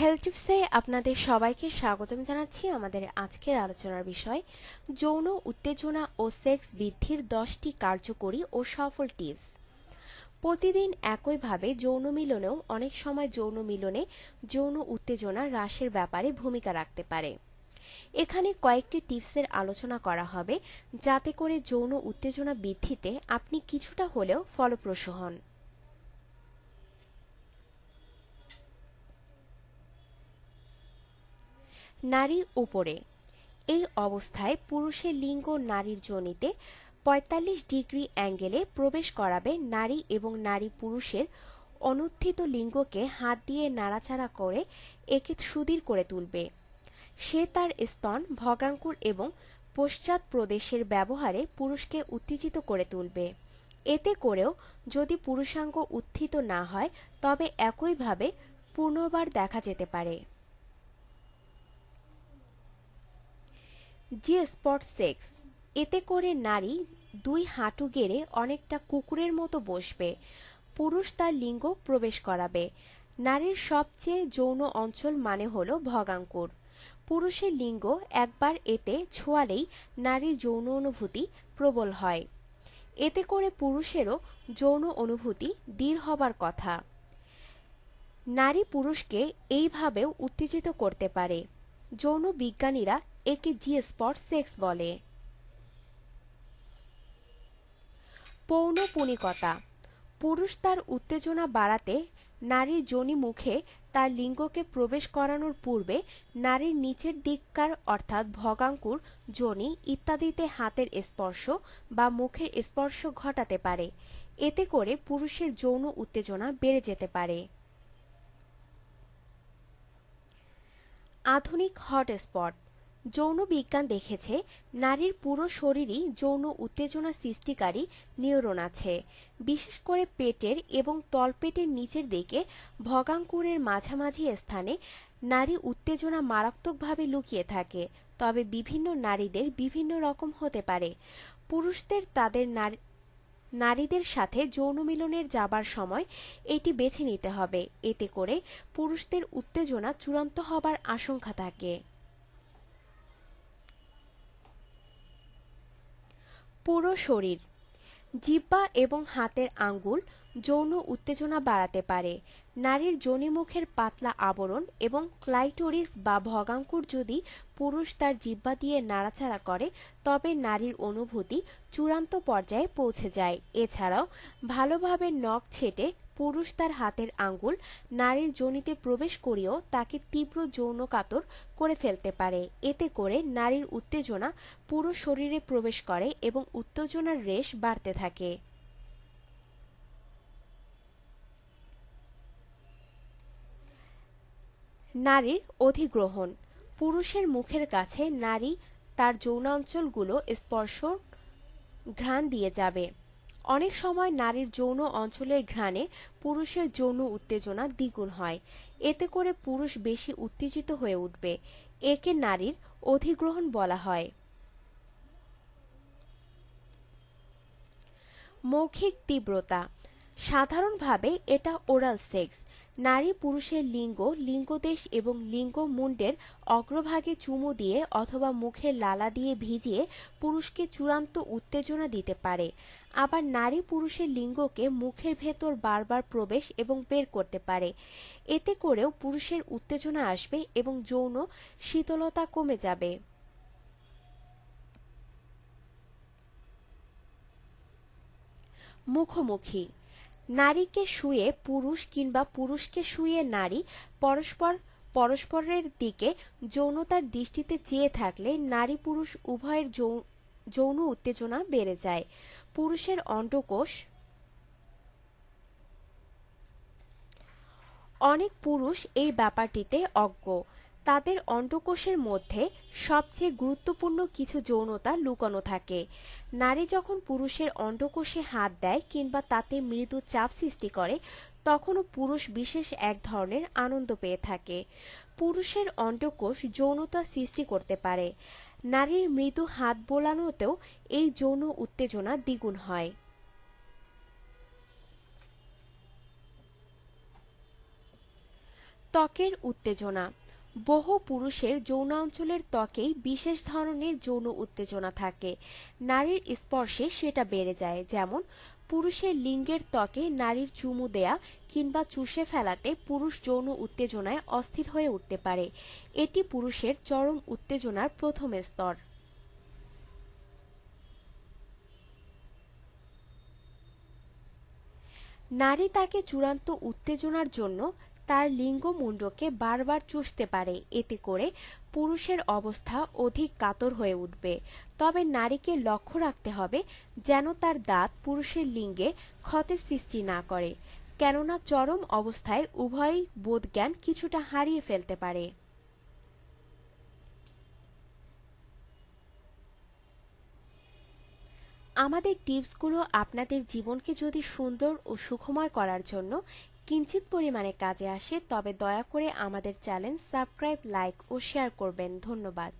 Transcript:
Health টিপসে আপনাদের সবাইকে স্বাগতম জানাচ্ছি আমাদের আজকের আলোচনার বিষয়, যৌন উত্তেজনা ও সেক্স বৃদ্ধির দশটি কার্যকরী ও সফল টিপস। প্রতিদিন একইভাবে যৌন মিলনেও অনেক সময় যৌন মিলনে যৌন উত্তেজনা হ্রাসের ব্যাপারে ভূমিকা রাখতে পারে। এখানে কয়েকটি টিপসের আলোচনা করা হবে, যাতে করে যৌন উত্তেজনা বৃদ্ধিতে আপনি কিছুটা হলেও ফলপ্রসূ হন। নারী উপরে। এই অবস্থায় পুরুষের লিঙ্গ নারীর যোনিতে পঁয়তাল্লিশ ডিগ্রি অ্যাঙ্গেলে প্রবেশ করাবে নারী এবং নারী পুরুষের অনুত্থিত লিঙ্গকে হাত দিয়ে নাড়াচাড়া করে একে সুদীর করে তুলবে। সে তার স্তন ভগাঙ্কুর এবং পশ্চাৎ প্রদেশের ব্যবহারে পুরুষকে উত্তেজিত করে তুলবে। এতে করেও যদি পুরুষাঙ্গ উত্থিত না হয়, তবে একইভাবে পুনর্বার দেখা যেতে পারে। জি স্পট সেক্স, এতে করে নারী দুই হাঁটু গেড়ে অনেকটা কুকুরের মতো বসবে। পুরুষ তার লিঙ্গ প্রবেশ করাবে। নারীর সবচেয়ে যৌন অঞ্চল মানে হল ভগাঙ্কুর। পুরুষের লিঙ্গ একবার এতে ছোঁয়ালেই নারীর যৌন অনুভূতি প্রবল হয়। এতে করে পুরুষেরও যৌন অনুভূতি দৃঢ় হবার কথা। নারী পুরুষকে এইভাবেও উত্তেজিত করতে পারে। যৌন বিজ্ঞানীরা একে জি স্পট সেক্স বলে। পৌনপুনিকতা পুরুষ তার উত্তেজনা বাড়াতে নারীর যোনি মুখে তার লিঙ্গকে প্রবেশ করানোর পূর্বে নারীর নিচের দিককার অর্থাৎ ভগাঙ্কুর যোনি ইত্যাদিতে হাতের স্পর্শ বা মুখের স্পর্শ ঘটাতে পারে। এতে করে পুরুষের যৌন উত্তেজনা বেড়ে যেতে পারে। আধুনিক হটস্পট যৌন বিজ্ঞান দেখেছে, নারীর পুরো শরীরই যৌন উত্তেজনা সৃষ্টিকারী নিউরন আছে। বিশেষ করে পেটের এবং তলপেটের নিচের দিকে ভগাঙ্কুরের মাঝামাঝি স্থানে নারী উত্তেজনা মারাত্মকভাবে লুকিয়ে থাকে। তবে বিভিন্ন নারীদের বিভিন্ন রকম হতে পারে। পুরুষদের তাদের নারী, নারীদের সাথে যৌন মিলনের যাবার সময় এটি বেছে নিতে হবে। এতে করে পুরুষদের উত্তেজনা চূড়ান্ত হবার আশঙ্কা থাকে। পুরো শরীর জিব্বা এবং হাতের আঙ্গুল যৌন উত্তেজনা বাড়াতে পারে। নারীর যোনিমুখের পাতলা আবরণ এবং ক্লাইটোরিস বা ভগাঙ্কুর যদি পুরুষ তার জিব্বা দিয়ে নাড়াচাড়া করে, তবে নারীর অনুভূতি চূড়ান্ত পর্যায়ে পৌঁছে যায়। এছাড়াও, ভালোভাবে নখ ছেটে পুরুষ তার হাতের আঙ্গুল নারীর যোনিতে প্রবেশ করিয়েও তাকে তীব্র যৌন কাতর করে ফেলতে পারে। এতে করে নারীর উত্তেজনা পুরো শরীরে প্রবেশ করে এবং উত্তেজনার রেশ বাড়তে থাকে। নারীর অধিগ্রহণ। পুরুষের মুখের কাছে নারী তার যৌনাঞ্চলগুলো স্পর্শ ঘ্রাণ দিয়ে যাবে। অনেক সময় নারীর যৌন অঞ্চলের ঘ্রাণে পুরুষের যৌন উত্তেজনা দ্বিগুণ হয়। এতে করে পুরুষ বেশি উত্তেজিত হয়ে উঠবে। একে নারীর অধিগ্রহণ বলা হয়। মৌখিক তীব্রতা। সাধারণভাবে এটা ওরাল সেক্স। নারী পুরুষের লিঙ্গ, লিঙ্গদেশ এবং লিঙ্গ মুন্ডের অগ্রভাগে চুমু দিয়ে অথবা মুখের লালা দিয়ে ভিজিয়ে পুরুষকে চূড়ান্ত উত্তেজনা দিতে পারে। আবার নারী পুরুষের লিঙ্গকে মুখের ভেতর বারবার প্রবেশ এবং বের করতে পারে। এতে করেও পুরুষের উত্তেজনা আসবে এবং যৌন শীতলতা কমে যাবে। মুখোমুখি নারীকে শুয়ে পুরুষ কিংবা পুরুষকে শুয়ে নারী পরস্পর, পরস্পরের দিকে যৌনতার দৃষ্টিতে চেয়ে থাকলে নারী পুরুষ উভয়ের যৌন উত্তেজনা বেড়ে যায়। পুরুষের অন্ডকোষ অনেক পুরুষ এই ব্যাপারটিতে অজ্ঞ। তাদের অন্ডকোষের মধ্যে সবচেয়ে গুরুত্বপূর্ণ কিছু যৌনতা লুকানো থাকে। নারী যখন পুরুষের অন্ডকোষে হাত দেয় কিংবা তাতে মৃদু চাপ সৃষ্টি করে, তখনও পুরুষ বিশেষ এক ধরনের আনন্দ পেয়ে থাকে। পুরুষের অন্ডকোষ যৌনতা সৃষ্টি করতে পারে। নারীর মৃদু হাত বোলানোতেও এই যৌন উত্তেজনা দ্বিগুণ হয়। ত্বকের উত্তেজনা বহু পুরুষের যৌনাঞ্চলের ত্বকেই বিশেষ ধরনের যৌন উত্তেজনা থাকে। নারীর স্পর্শে সেটা বেড়ে যায়, যেমন পুরুষের লিঙ্গের ত্বকে নারীর চুমু দেয়া কিংবা চুষে ফেলাতে পুরুষ যৌন উত্তেজনায় অস্থির হয়ে উঠতে পারে। এটি পুরুষের চরম উত্তেজনার প্রথম স্তর। নারী তাকে চূড়ান্ত উত্তেজনার জন্য তার লিঙ্গমুণ্ডকে বারবার চুষতে পারে। এতে করে পুরুষের অবস্থা অধিক কাতর হয়ে উঠবে। তবে নারীকে লক্ষ্য রাখতে হবে যেন তার দাঁত পুরুষের লিঙ্গে ক্ষতের সৃষ্টি না করে, কেননা চরম অবস্থায় উভয়ই বোধজ্ঞান কিছুটা হারিয়ে ফেলতে পারে। আমাদের টিপসগুলো আপনাদের জীবনকে যদি সুন্দর ও সুখময় করার জন্য কিঞ্চিত পরিমাণে কাজে আসে, তবে দয়া করে আমাদের চ্যানেল সাবস্ক্রাইব, লাইক ও শেয়ার করবেন। ধন্যবাদ।